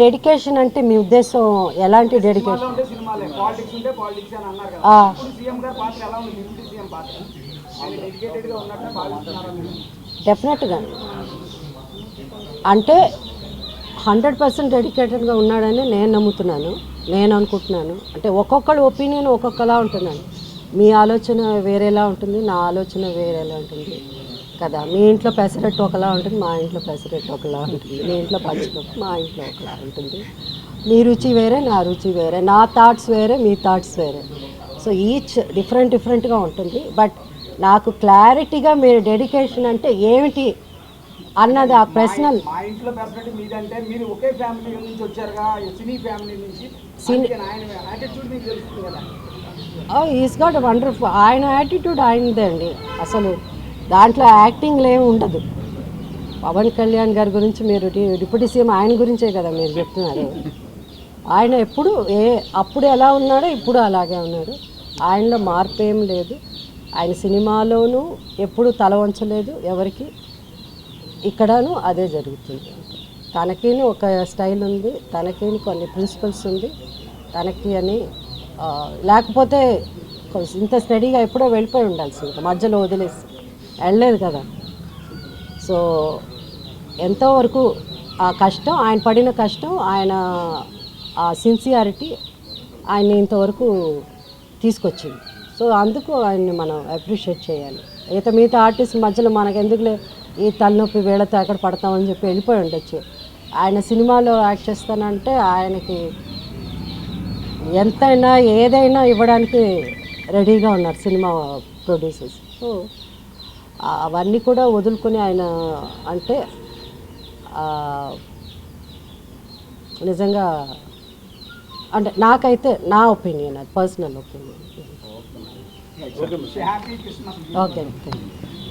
Dedication అంటే మీ ఉద్దేశం ఎలాంటి డెడికేషన్ డెఫినెట్గా అంటే హండ్రెడ్ పర్సెంట్ డెడికేటెడ్గా ఉన్నాడని నేను నమ్ముతున్నాను. నేను అనుకుంటున్నాను. అంటే ఒక్కొక్కళ్ళ ఒపీనియన్ ఒక్కొక్కలా ఉంటున్నాను మీ ఆలోచన వేరేలా ఉంటుంది నా ఆలోచన వేరేలా ఉంటుంది. కదా. మీ ఇంట్లో పెసరట్టు ఒకలా ఉంటుంది మా ఇంట్లో పెసరట్టు ఒకలా ఉంటుంది. మీ ఇంట్లో పంచకప్పు మా ఇంట్లో ఒకలా ఉంటుంది. మీ రుచి వేరే నా రుచి వేరే నా థాట్స్ వేరే మీ థాట్స్ వేరే. సో ఈచ్ డిఫరెంట్ డిఫరెంట్గా ఉంటుంది. బట్ నాకు క్లారిటీగా మీరు డెడికేషన్ అంటే ఏమిటి అన్నది ఆ ప్రశ్న ఈస్ గాట్ వండర్ఫుల్ ఆయన యాటిట్యూడ్ ఆయనదే అండి. అసలు దాంట్లో యాక్టింగ్లు ఏమి ఉండదు. పవన్ కళ్యాణ్ గారి గురించి మీరు డిప్యూటీ సీఎం ఆయన గురించే కదా మీరు చెప్తున్నారు. ఆయన ఎప్పుడు ఏ అప్పుడు ఎలా ఉన్నాడో ఇప్పుడు అలాగే ఉన్నాడు. ఆయనలో మార్పు ఏం లేదు. ఆయన సినిమాలోనూ ఎప్పుడు తల వంచలేదు ఎవరికి. ఇక్కడను అదే జరుగుతుంది. తనకిని ఒక స్టైల్ ఉంది తనకిని కొన్ని ప్రిన్సిపల్స్ ఉంది. తనకి అని లేకపోతే కొంచెం ఇంత స్టడీగా ఎప్పుడో వెళ్ళిపోయి ఉండాల్సింది. మధ్యలో వదిలేసి. వెళ్ళలేదు కదా. సో ఎంతవరకు ఆ కష్టం ఆయన పడిన కష్టం ఆయన ఆ సిన్సియారిటీ ఆయన ఇంతవరకు తీసుకొచ్చింది. సో అందుకు ఆయన్ని మనం అప్రిషియేట్ చేయాలి. ఇక మిగతా ఆర్టిస్ట్ మధ్యలో మనకు ఎందుకులే ఈ తలనొప్పి వేళతో ఎక్కడ పడతామని చెప్పి వెళ్ళిపోయి ఉండొచ్చు. ఆయన సినిమాలో యాక్ట్ చేస్తానంటే ఆయనకి ఎంతైనా ఏదైనా ఇవ్వడానికి రెడీగా ఉన్నారు సినిమా ప్రొడ్యూసర్స్. సో అవన్నీ కూడా వదులుకొని ఆయన అంటే నిజంగా అంటే నాకైతే నా ఒపీనియన్ అది personal opinion. Okay thank you